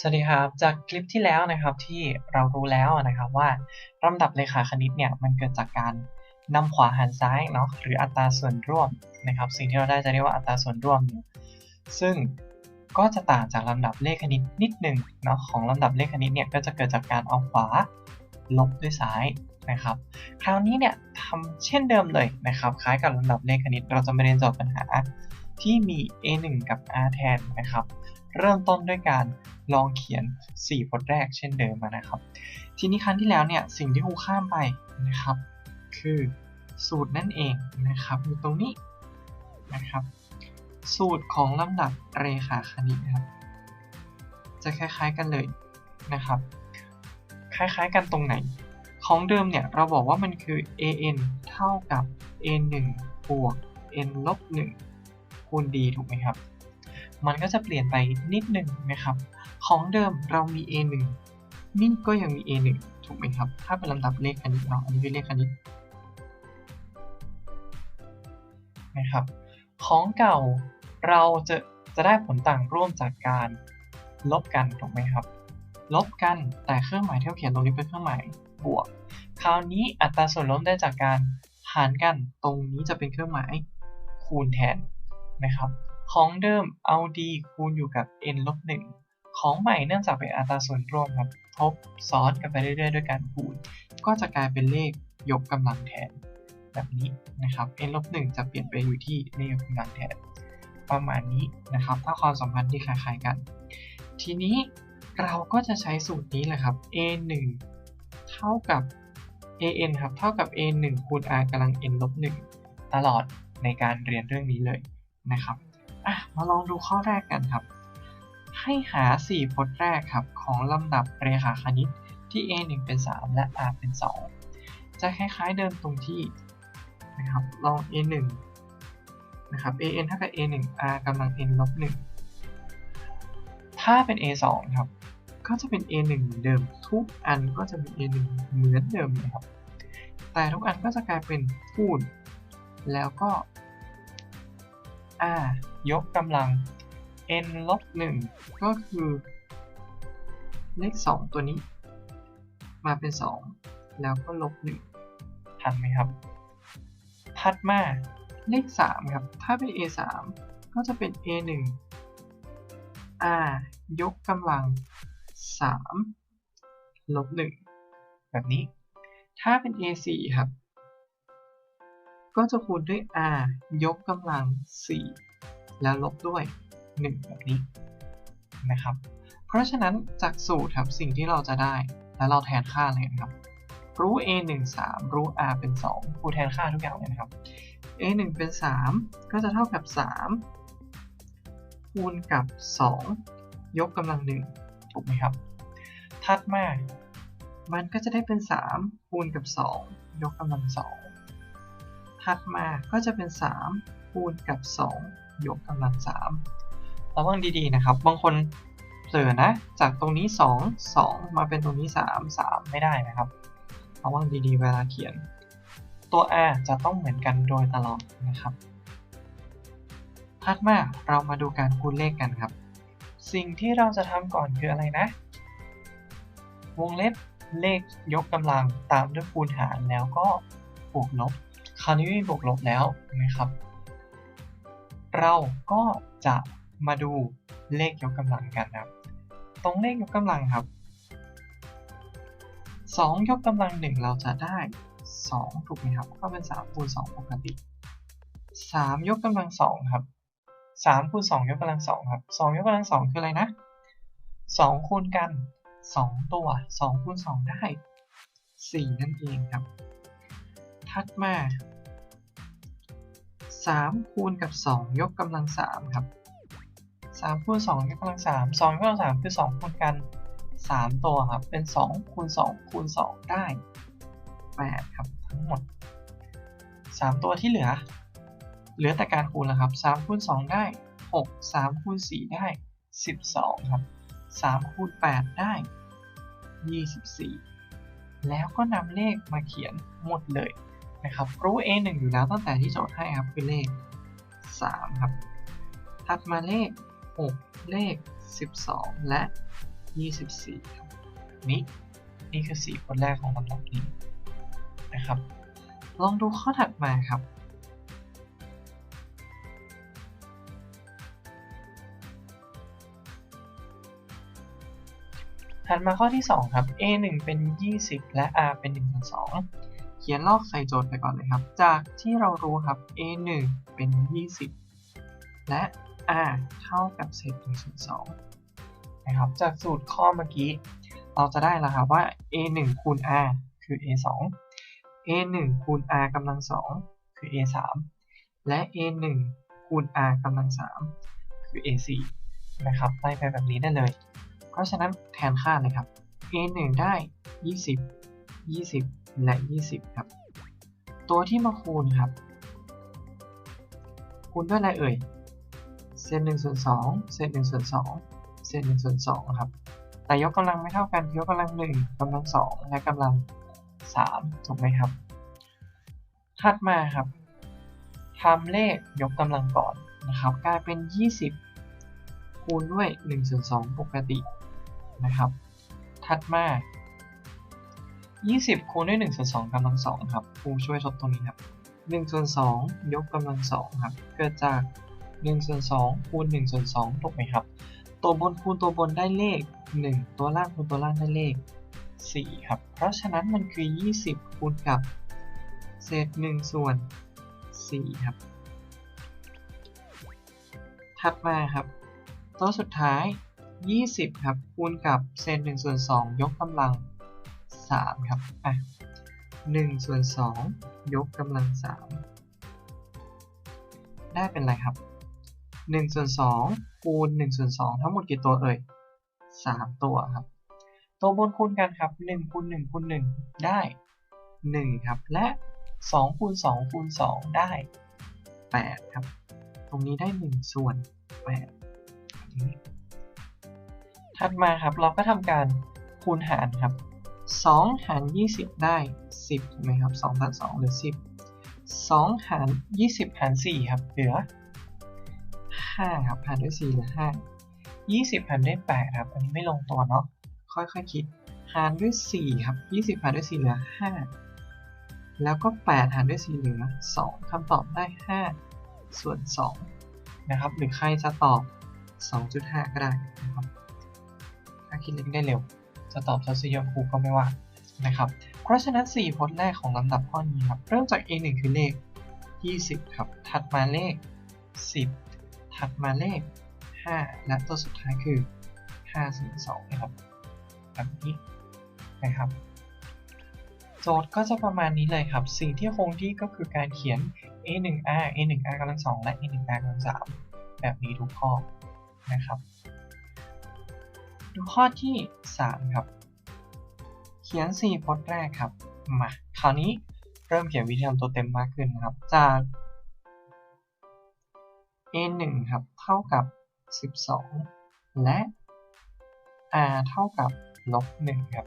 สวัสดีครับจากคลิปที่แล้วนะครับที่เรารู้แล้วนะครับว่าลำดับเลขาคณิตเนี่ยมันเกิดจากการนำขวาหารซ้ายเนาะหรืออัตราส่วนร่วมนะครับ สิ่งที่เราได้จะเรียกว่าอัตราส่วนร่วมเนี่ยซึ่งก็จะต่างจากลำดับเลขคณิตนิดหนึ่งเนาะของลำดับเลขคณิตเนี่ยก็จะเกิดจากการเอาขวาลบด้วยซ้ายนะครับ คราวนี้เนี่ยทำเช่นเดิมเลยนะครับ คล้ายกับลำดับเลขคณิตเราจะมาเรียนโจทย์ปัญหาที่มี a1 กับ r แทนนะครับ เริ่มต้นด้วยการลองเขียน 4 บทแรกเช่นเดิมนะครับ ทีนี้ครั้งที่แล้วเนี่ยสิ่งที่ครูข้ามไปนะครับ คือสูตรนั่นเองนะครับอยู่ตรงนี้นะครับ สูตรของลำดับเรขาคณิตนะครับจะคล้ายๆกันเลยนะครับ คล้ายๆกันตรงไหน ของเดิมเนี่ยเราบอกว่ามันคือ an เท่ากับ a1 บวก n ลบ1คูณ d ถูกไหมครับ มันก็จะเปลี่ยนไปนิดหนึ่งนะครับ ของเดิมเรามี a1 นี่ก็ยังมี a1 ถูกไหมครับ ถ้าเป็นลำดับเลขคณิตเนาะอันนี้คือเลขคณิตนะครับ ของเก่าเราจะจะได้ผลต่างร่วมจากการลบกันถูกไหมครับ ลบกันแต่เครื่องหมายที่เราเขียนตรงนี้เป็นเครื่องหมายบวก คราวนี้อัตราส่วนลบได้จากการหารกันตรงนี้จะเป็นเครื่องหมายคูณแทนนะครับ ของเดิมเอา d คูณอยู่กับ n ลบ1ของใหม่เนื่องจากเป็นอัตราส่วนร่วมครับทบซ้อนกันไปเรื่อยๆ ด้วยการคูณ ก็จะกลายเป็นเลขยกกำลังแทน แบบนี้นะครับ n ลบ1จะเปลี่ยนไปอยู่ที่เลขยกกำลังแทน ประมาณนี้นะครับ ถ้าความสัมพันธ์ที่คล้ายๆกัน ทีนี้เราก็จะใช้สูตรนี้แหละครับ a 1เท่ากับ an ครับเท่ากับ a 1คูณ r กำลัง n ลบ1ตลอดในการเรียนเรื่องนี้เลยนะครับ อะมาลองดูข้อแรกกันครับ ให้หา 4 พจน์แรกครับ ของลำดับเรขาคณิตที่ a 1เป็น 3 และ r เป็น 2 จะคล้ายๆเดิมตรงที่นะครับลอง a 1นะครับ an เท่ากับ a 1 r กำลัง n ลบ1ถ้าเป็น a 2ครับ ก็จะเป็น a 1เหมือนเดิม ทุกอันก็จะเป็น a 1เหมือนเดิมนะครับ แต่ทุกอันก็จะกลายเป็นคูณแล้วก็ r ยกกำลัง n ลบ1ก็คือเลข2ตัวนี้ มาเป็น2แล้วก็ลบ1ทันไหมครับ ถัดมาเลข3ครับ ถ้าเป็น a 3ก็จะเป็น a 1 r ยกกำลัง3ลบ1แบบนี้ ถ้าเป็น a 4ครับ ก็จะคูณด้วย r ยกกำลัง 4 แล้วลบด้วย 1 แบบนี้นะครับ เพราะฉะนั้นจากสูตรครับสิ่งที่เราจะได้ แล้วเราแทนค่าเลยนะครับ รู้ a 1 3รู้ r เป็น2คูณแทนค่าทุกอย่างเลยนะครับ a 1เป็น 3 ก็จะเท่ากับ 3 คูณกับ 2 ยกกำลัง 1 ถูกไหมครับ ถัดมา มันก็จะได้เป็น 3 คูณกับ 2 ยกกำลัง 2 ถัดมาก็จะเป็น 3 คูณกับ 2 ยกกำลัง3ระวังดีๆนะครับ บางคนเผลอนะ จากตรงนี้ 2 2 มาเป็นตรงนี้ 3 3 ไม่ได้นะครับระวังดีๆเวลาเขียน ตัว r จะต้องเหมือนกันโดยตลอดนะครับถัดมาเรามาดูการคูณเลขกันครับ สิ่งที่เราจะทำก่อนคืออะไรนะ วงเล็บเลขยกกำลังตามด้วยคูณหารแล้วก็บวกลบ คราวนี้ไม่มีบวกลบแล้วนะครับ เราก็จะมาดูเลขยกกำลังกันครับ ตรงเลขยกกำลังครับ 2 ยกกำลัง 1 เราจะได้ 2 ถูกไหมครับ ก็เป็น3คูณ2ปกติ 3 ยกกำลัง 2 ครับ3คูณ2ยกกำลัง2ครับ2ยกกำลัง 2 คืออะไรนะ 2 คูณกัน 2 ตัว 2คูณ2ได้ 4 นั่นเองครับ ถัดมา 3คูณกับ 2 ยกกำลัง 3 ครับ3คูณ2ยกกำลัง 3 2ยกกำลัง3คือ 2 คูณกัน 3 ตัวครับ เป็น 2 คูณ 2 คูณ 2 ได้ 8 ครับ ทั้งหมด 3 ตัวที่เหลือ เหลือแต่การคูณแล้วครับ3คูณ 2 ได้ 6 3คูณ 4 ได้ 12 ครับ 3 คูณ 8 ได้ 24 แล้วก็นำเลขมาเขียนหมดเลย นะครับรู้ a 1อยู่แล้วตั้งแต่ที่โจทย์ให้ครับคือเลข 3 ครับ ถัดมาเลข 6 เลข 12 และ 24 ครับ นี้นี่คือ 4 คนแรกของลำดับนี้นะครับ ลองดูข้อถัดมาครับถัดมาข้อที่ 2 ครับ a 1เป็น 20 และ r เป็น1ส่วน2เขียนลอกใส่โจทย์ไปก่อนเลยครับ จากที่เรารู้ครับ a 1เป็น 20 และ r เท่ากับเศษ1ส่วน2นะครับ จากสูตรข้อเมื่อกี้ เราจะได้แล้วครับว่า a 1คูณ r คือ a 2 a 1คูณ r กำลัง2คือ a 3และ a 1คูณ r กำลัง3คือ a 4นะครับ ไล่ไปแบบนี้ได้เลย เพราะฉะนั้นแทนค่าเลยครับ a 1ได้ 20 20 และ 20 ครับ ตัวที่มาคูณครับ คูณด้วยอะไรเอ่ย เศษ1ส่วน2เศษ1ส่วน2เศษ1ส่วน2ครับ แต่ยกกำลังไม่เท่ากันยกกำลัง 1กำลัง 2 และกำลัง 3 ถูกไหมครับ ถัดมาครับทำเลขยกกำลังก่อนนะครับ กลายเป็น 20 คูณด้วย1ส่วน2ปกตินะครับ ถัดมา 20คูณด้วย1ส่วน2กำลัง2ครับครูช่วยทดตรงนี้ครับ1ส่วน2ยกกำลัง2ครับเกิดจาก1ส่วน2คูณ1ส่วน2ถูกไหมครับ ตัวบนคูณตัวบนได้เลข 1 ตัวล่างคูณตัวล่างได้เลข 4 ครับ เพราะฉะนั้นมันคือ 20 คูณกับ เศษ 1 ส่วน 4 ครับ ถัดมาครับ ตัวสุดท้าย 20 ครับ คูณกับเศษ 1 ส่วน 2 ยกกำลัง 3ครับ อะ1ส่วน2ยกกำลัง3ได้เป็นไรครับ1ส่วน2คูณ1ส่วน2ทั้งหมดกี่ตัวเอ่ย3ตัวครับ ตัวบนคูณกันครับ1คูณ1คูณ1ได้1ครับ และ2คูณ2คูณ2ได้8ครับ ตรงนี้ได้1ส่วน8นี้ถัดมาครับเราก็ทำการคูณหารครับ 2 หาร 20 ได้ 10ถูกไหมครับ2ตัด2เหลือ 10 2 หาร 20 หาร 4 ครับ เหลือ 5 ครับหารด้วย 4 เหลือ 5 20 หารด้วย 8 ครับ อันนี้ไม่ลงตัวเนาะ ค่อยๆคคิด หารด้วย 4 ครับ 20 หารด้วย 4 เหลือ 5 แล้วก็ 8 หารด้วย 4 เหลือ 2คำตอบได้ 5 ส่วน 2 นะครับ หรือใครจะตอบ 2.5 ก็ได้นะครับถ้าคิดเล็กได้เร็ว จะตอบทศยครูก็ไม่ว่านะครับ เพราะฉะนั้น 4 พจน์แรกของลำดับข้อนี้ครับ เริ่มจาก a 1คือเลข 20 ครับ ถัดมาเลข 10 ถัดมาเลข 5 และตัวสุดท้ายคือ502นะครับแบบนี้นะครับ โจทย์ก็จะประมาณนี้เลยครับ สิ่งที่คงที่ก็คือการเขียน a 1 r a 1 r กำลัง2และ a 1 r กำลัง3แบบนี้ทุกข้อนะครับ ดูข้อที่ 3 ครับ เขียน 4พจน์แรกครับ มาคราวนี้เริ่มเขียนวิธีทำตัวเต็มมากขึ้นนะครับ จาก a 1ครับ เท่ากับ 12 และ r เท่ากับลบ1ครับ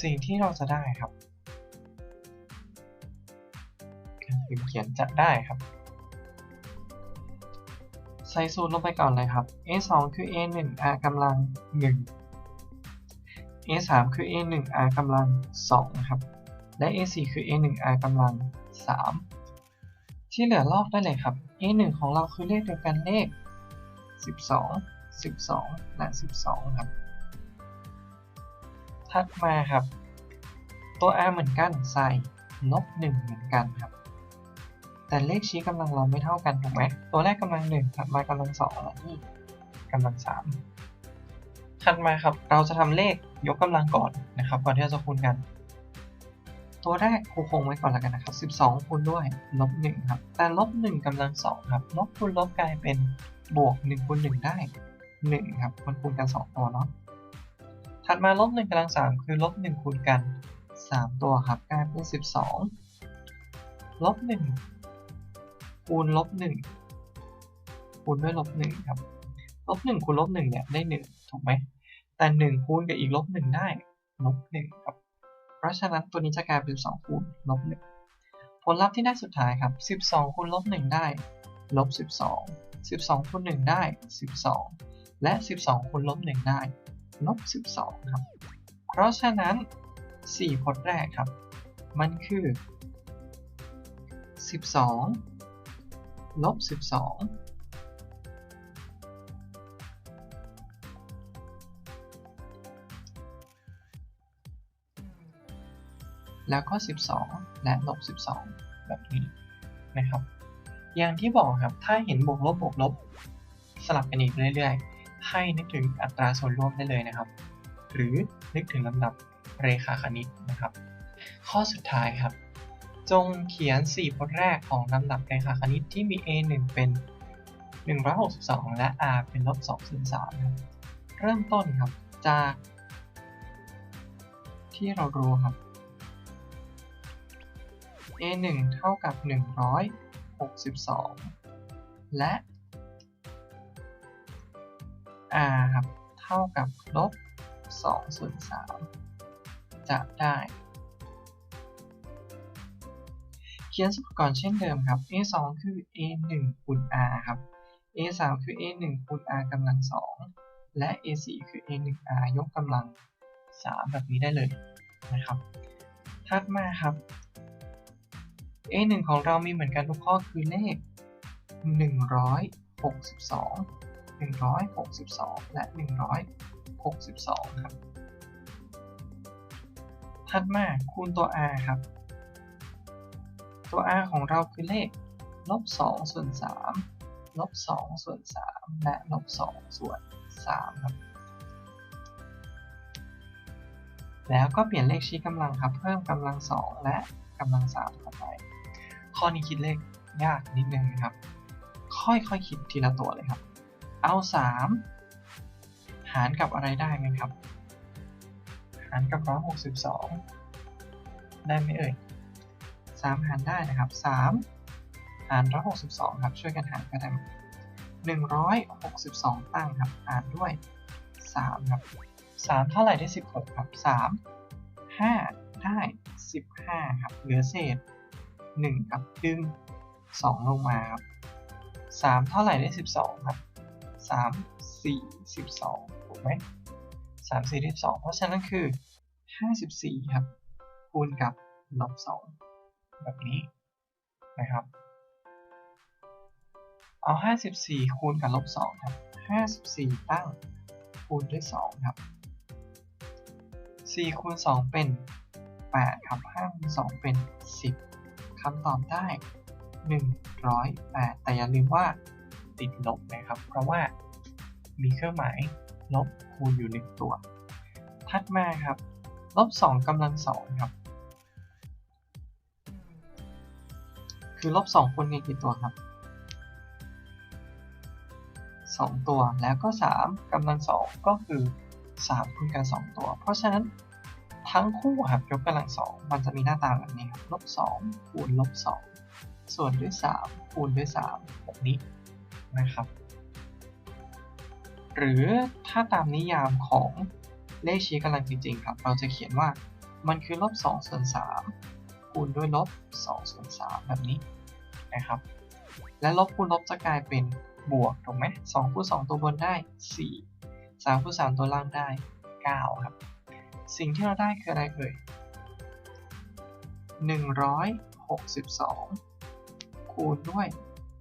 สิ่งที่เราจะได้ครับการพิมพ์เขียนจะได้ครับ ส่สูตรลงไปก่อนเลยครับ a 2คือ a 1 r กำลัง 1 a 3คือ a 1 r กำลัง 2 ครับ และ a 4คือ a 1 r กำลัง 3 ที่เหลือลอกได้เลยครับ a 1ของเราคือเลขเดียวกันเลข 12 12 และ 12 ครับ ถัดมาครับ ตัว r เหมือนกันใส่ลบ1เหมือนกันครับ แต่เลขชี้กำลังเราไม่เท่ากันถูกไหมตัวแรกกำลัง1ถัดมากำลัง2และนี่กำลัง3ถัดมาครับเราจะทำเลขยกกำลังก่อนนะครับ ก่อนที่เราจะคูณกัน ตัวแรกครูคงไว้ก่อนแล้วกันนะครับ 12คูณด้วยลบ1ครับ แต่ลบ1กำลัง2ครับ ลบคูณลบกลายเป็นบวก1คูณ1ได้1ครับมันคูณกัน 2 ตัวเนาะ ถัดมาลบ1กำลัง3คือลบ1คูณกัน 3 ตัวครับกลายเป็น 12ลบ1 คูณลบหนึ่งคูณด้วยลบหนึ่งครับลบหนึ่งคูณลบหนึ่งเนี่ยได้หนึ่งถูกไหมแต่หนึ่งคูณกับอีกลบหนึ่งได้ลบหนึ่งครับ เพราะฉะนั้นตัวนี้จะกลายเป็นสองคูณลบหนึ่งผลลัพธ์ที่ได้สุดท้ายครับสิบสองคูณลบหนึ่งได้ลบสิบสองสิบสองคูณหนึ่งได้สิบสองและสิบสองคูณลบหนึ่งได้ลบสิบสองครับ เพราะฉะนั้นสี่พจน์แรกครับ มันคือสิบสอง ลบ 12 แล้วก็ 12 และลบ 12 แบบนี้นะครับ อย่างที่บอกครับ ถ้าเห็นบวกลบบวกลบ สลับกันอีกเรื่อยๆ ให้นึกถึงอัตราส่วนร่วมได้เลยนะครับ หรือนึกถึงลำดับเรขาคณิตนะครับ ข้อสุดท้ายครับ จงเขียน 4 พจน์แรกของลำดับเรขาคณิตที่มี a 1 เป็น 162 และ r เป็นลบ2ส่วน3ครับเริ่มต้นครับ จาก ที่เรารู้ครับ a 1เท่ากับ 162 และ r ครับ เท่ากับลบ2ส่วน3จะได้ ขียนสมการเช่นเดิมครับ a 2คือ a 1คูณ r ครับ a 3คือ a 1คูณ r กำลัง 2 และ a 4คือ a 1 r ยกกำลัง 3 แบบนี้ได้เลยนะครับ ถัดมาครับ a 1ของเรามีเหมือนกันทุกข้อคือเลข 162 162 และ 162 ครับ ถัดมาคูณตัว r ครับ ตัว r ของเราคือเลขลบ2ส่วน3ลบ2ส่วน3และลบ2ส่วน3ครับแล้วก็เปลี่ยนเลขชี้กำลังครับ เพิ่มกำลัง 2 และกำลัง3เข้าไป ข้อนี้คิดเลขยากนิดนึงนะครับ ค่อยๆคคิดทีละตัวเลยครับ เอา 3 หารกับอะไรได้ไหมครับ หารกับ 162 ได้ไหมเอ่ย 3 หารได้นะครับ 3 หาร162 ครับ ช่วยกันหารก็ได้162 ตั้งครับ หารด้วย 3 ครับ 3 เท่าไหร่ได้ 16 ครับ 3 5 ได้ 15 ครับ เหลือเศษ 1 ครับ ดึง 2 ลงมาครับ 3 เท่าไหร่ได้ 12 ครับ 3 4 12 ถูกไหม3 4 12 เพราะฉะนั้นคือ 54 ครับ คูณกับลบ2 แบบนี้นะครับ เอา 54 คูณกับลบ 2 ครับ 54 ตั้งคูณด้วย 2 ครับ 4 คูณ 2 เป็น 8 ครับ 5 คูณ 2 เป็น 10 คำตอบได้ 108 แต่อย่าลืมว่าติดลบนะครับ เพราะว่ามีเครื่องหมายลบคูณอยู่ 1 ตัว ถัดมาครับ ลบ 2กำลัง 2 ครับ คือลบ2คูณกันกี่ตัวครับ 2 ตัวแล้วก็ 3กำลัง 2 ก็คือ 3คูณกัน 2 ตัว เพราะฉะนั้นทั้งคู่ครับยกกำลัง 2 มันจะมีหน้าตาแบบนี้ครับลบ2คูณลบ2ส่วนด้วย 3 คูณด้วย3แบบนี้นะครับ หรือถ้าตามนิยามของเลขชี้กำลังจริง ๆ ครับ เราจะเขียนว่ามันคือลบ2ส่วน3คูณด้วยลบ2ส่วน3แบบนี้ นะครับ และลบคูณลบจะกลายเป็นบวกถูกไหม2คูณ2ตัวบนได้4 3คูณ3ตัวล่างได้9ครับ สิ่งที่เราได้คืออะไรเอ่ย162คูณด้วย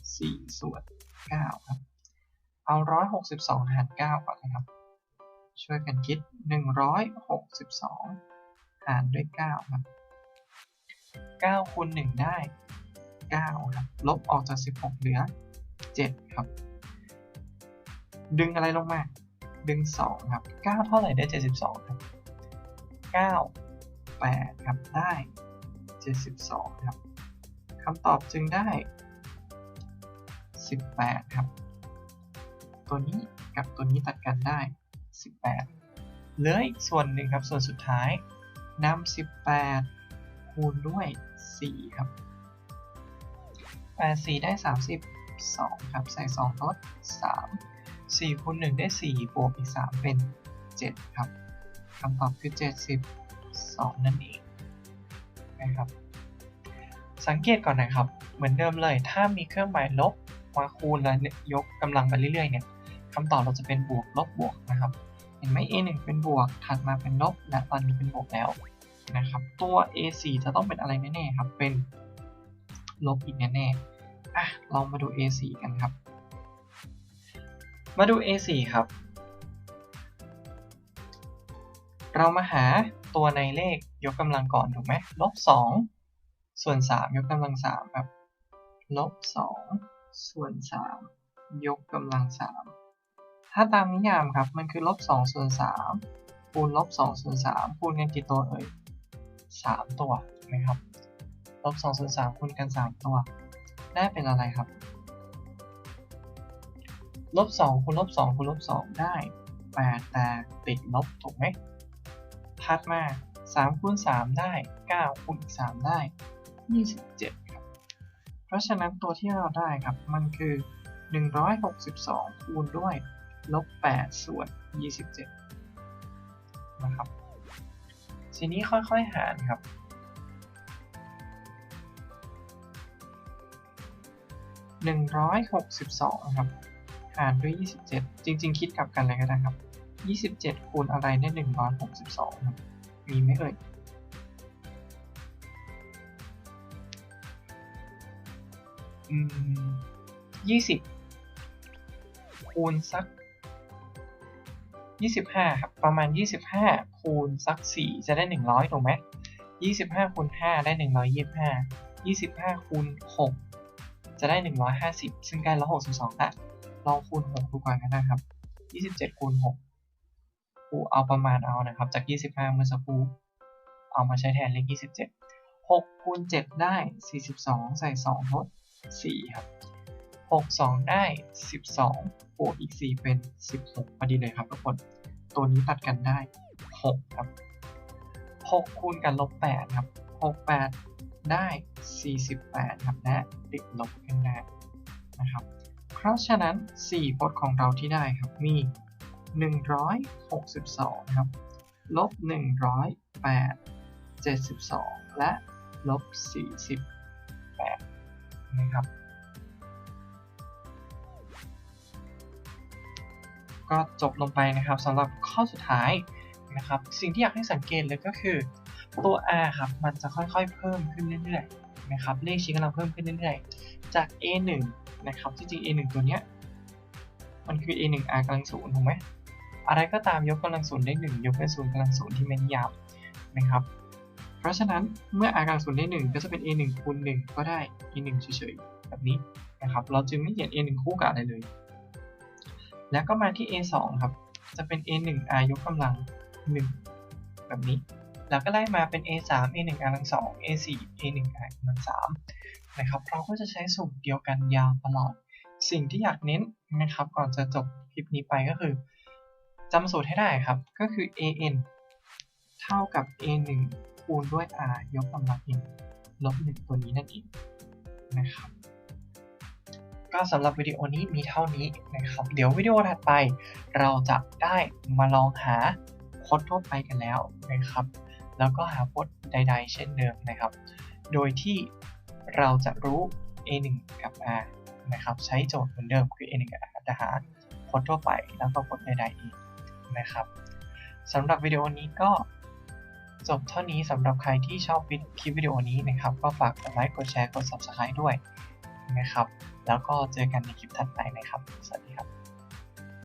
4ส่วน9ครับ เอา162หาร9ก่อนเลยครับ ช่วยกันคิด162หารด้วย9ครับ9คูณ1ได้ 9ครับลบออกจาก 16 เหลือ 7 ครับ ดึงอะไรลงมา ดึง 2 ครับ 9 เท่าไหร่ได้ 72 ครับ 9 8 ครับ ได้ 72 ครับคำตอบจึงได้ 18 ครับ ตัวนี้กับตัวนี้ตัดกันได้ 18 เหลืออีกส่วนหนึ่งครับ ส่วนสุดท้ายนำ18 คูณด้วย 4 ครับ 8 4ได้32ครับ ใส่2ลด3 4คูณ1ได้4บวกอีก3เป็น7ครับคำตอบคือ72นั่นเองนะครับ สังเกตก่อนนะครับ เหมือนเดิมเลย ถ้ามีเครื่องหมายลบมาคูณแล้วยกกำลังไปเรื่อยๆเนี่ยคำตอบเราจะเป็นบวกลบบวกนะครับเห็นไหม a 1เป็นบวก ถัดมาเป็นลบ และตอนนี้เป็นบวกแล้วนะครับ ตัว a 4จะต้องเป็นอะไรแน่ๆครับ เป็น ลบอีกแน่ๆอะลองมาดู a 4 กันครับ มาดู a 4 ครับ เรามาหาตัวในเลขยกกำลังก่อนถูกไหมลบ2ส่วน 3 ยกกำลัง3ครับลบ2ส่วน 3 ยกกำลัง 3 ถ้าตามนิยามครับมันคือลบ2ส่วน 3 คูณลบ2ส่วน 3 คูณกันกี่ตัวเอ่ย3 ตัวนะครับ ลบ2ส่วน3คูณกัน3ตัว ได้เป็นอะไรครับ ลบ2คูณลบ2คูณลบ2ได้8แต่ติดลบถูกไหมถัดมา3คูณ3ได้9คูณ3ได้27ครับ เพราะฉะนั้นตัวที่เราได้ครับมันคือ162คูณด้วยลบ8ส่วน27นะครับทีนี้ค่อยๆหารครับ 162 ครับ หารด้วย 27 จริง ๆ คิดกลับกันเลยก็ได้ครับ 27 คูณอะไรได้ 162 ครับ มีไหมเอ่ยอืมยี่สิบคูณสักยี่สิบห้าครับ ประมาณยี่สิบห้าคูณสักสี่จะได้หนึ่งร้อยถูกไหมยี่สิบห้าคูณห้าได้หนึ่งร้อยยี่สิบห้ายี่สิบห้าคูณหก จะได้หนึ่งร้อยห้าสิบซึ่งกล้ร้อยหกสิบสองละลองคูณหกดูก่อนกันนะครับยี่สิบเจ็ดคูณหกกูเอาประมาณเอานะครับ จากยี่สิบห้าเมื่อสักครู่เอามาใช้แทนเลขยี่สิบเจ็ดหกคูณเจ็ดได้สี่สิบสองใส่สองทด4 ครับ 6 2 ได้ 12บวกอีก 4 เป็น 16 พอดีเลยครับทุกคน ตัวนี้ตัดกันได้ 6 ครับ 6 คูณกันลบ 8 ครับ 6 8 ได้ 48 ครับและติดลบกันน้านะครับ เพราะฉะนั้น 4 พจน์ของเราที่ได้ครับมี 162 ครับ ลบ 108 72 และลบ 48 นะครับ ก็จบลงไปนะครับสำหรับข้อสุดท้ายนะครับ สิ่งที่อยากให้สังเกตเลยก็คือ ตัว r ครับมันจะค่อยๆ เพิ่มขึ้นเรื่อยๆนะครับเลขชี้กำลังเพิ่มขึ้นเรื่อยๆ จาก a 1นะครับที่จริง a 1ตัวเนี้ยมันคือ a 1 r กำลังศูนย์ถูกไหมอะไรก็ตามยกกำลังศูนย์ได้1ยกได้ศูนย์กำลังศูนย์ที่แม่นยำนะครับเพราะฉะนั้นเมื่อ r กำลังศูนย์ได้1ก็จะเป็น a 1คูณ1ก็ได้ a 1เฉยๆแบบนี้นะครับเราจึงไม่เขียน a 1คู่กับอะไรเลย แล้วก็มาที่ a 2ครับจะเป็น a 1 r ยกกำลัง1แบบนี้ แล้วก็ไล่มาเป็น a 3 a 1 r ลัง2 a 4 a 1 r ลัง3นะครับเราก็จะใช้สูตรเดียวกันยาวตลอด สิ่งที่อยากเน้นนะครับก่อนจะจบคลิปนี้ไปก็คือจำสูตรให้ได้ครับ ก็คือ a n เท่ากับ a 1 คูณด้วย r ยกกำลัง n ลบ 1 ตัวนี้นั่นเองนะครับก็สำหรับวิดีโอนี้มีเท่านี้นะครับ เดี๋ยววิดีโอถัดไป เราจะได้มาลองหาพจน์ทั่วไปกันแล้วนะครับ แล้วก็หาพจน์ใด ๆ เช่นเดิมนะครับ โดยที่เราจะรู้ a1 กับ r นะครับ ใช้โจทย์เหมือนเดิมคือ a1 กับ r จะหาพจน์ทั่วไปแล้วก็พจน์ใด ๆ อีกนะครับสำหรับวิดีโอนี้ก็จบเท่านี้สำหรับใครที่ชอบคลิปวิดีโอนี้นะครับ ก็ฝากกดไลค์ กดแชร์ กด subscribe ด้วยนะครับ แล้วก็เจอกันในคลิปถัดไปนะครับ สวัสดี